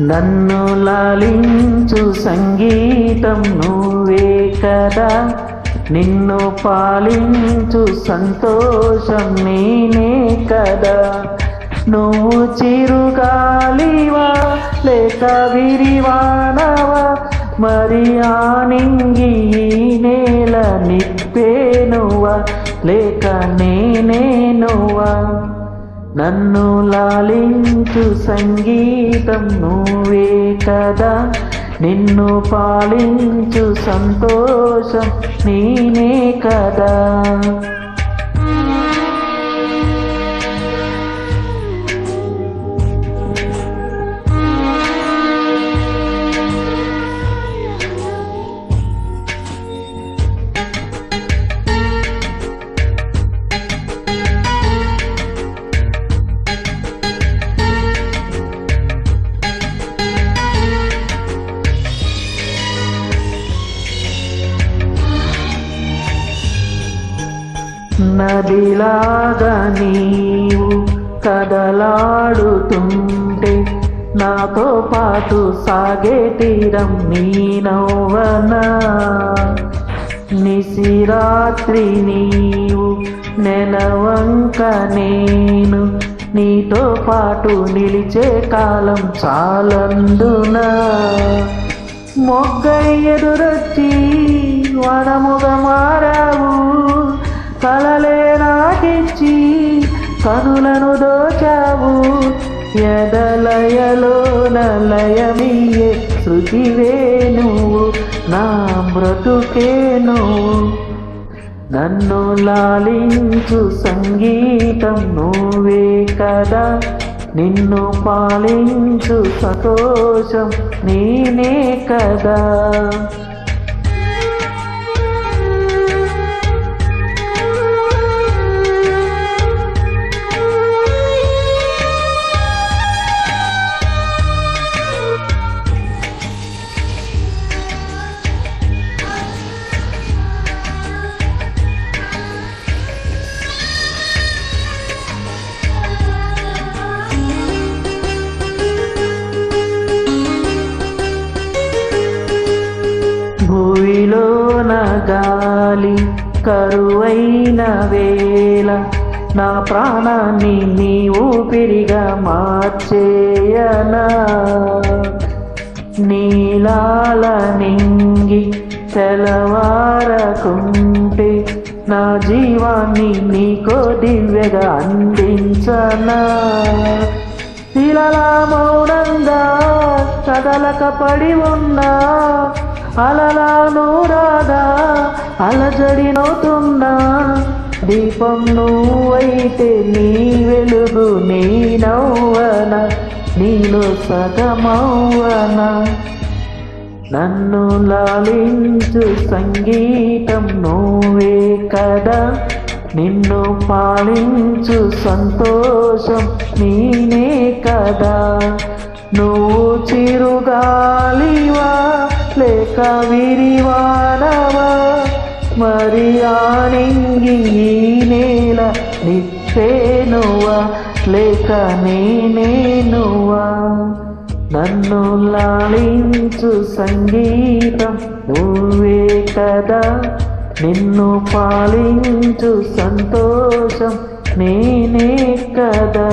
నన్ను లాలించు సంగీతం నువ్వే కదా. నిన్ను పాలించు సంతోషం నేనే కదా. నువ్వు చిరుగాలివా లేక విరివానవా? మరి ఆనింగి నేల నిప్పేనువా లేక నేనే నువ్వా నన్ను లాలించు సంగీతం నువ్వే కదా. నిన్ను పాలించు సంతోషం నేనే కదా. నదిలాగా నీవు కదలాడుతుంటే నాతో పాటు సాగే తీరం నీ నవ్వనా నిసిరాత్రి నీవు నెలవంక నేను నీతో పాటు నిలిచే కాలం చాలందునా. మొగ్గ ఎదురొచ్చి వనముగా మారావు పనులను దోచావు. ఎదలయలో నలయమీయే శృతివే నువ్వు నా బ్రతుకే నువ్వు. నన్ను లాలించు సంగీతం నువ్వే కదా. నిన్ను పాలించు సంతోషం నేనే కదా. గాలి కరువైన వేళ నా ప్రాణాన్ని నీ ఊపిరిగా మార్చేయనా? నీలాల నింగి తెలవారకుంటే నా జీవాన్ని నీకో దివ్యగా అందించనా? శిలలా మౌనంగా కదలక పడి ఉన్నా అలలా నూరాదా అలజడి నవ్వుతున్నా దీపం నువ్వైతే నీ వెలుగు నీ నవ్వన నీలో సగమవ్వన. నన్ను లాలించు సంగీతం నువ్వే కదా నిన్ను పాలించు సంతోషం నేనే కదా. నువ్వు చిరుగాలివా లేక విరివానవా? మరి ఆనింగి ఈ నేల నిప్పేనువా? లేక నేనేనువా? నన్ను లాలించు సంగీతం నువ్వే కదా. నిన్ను పాలించు సంతోషం నేనే కదా.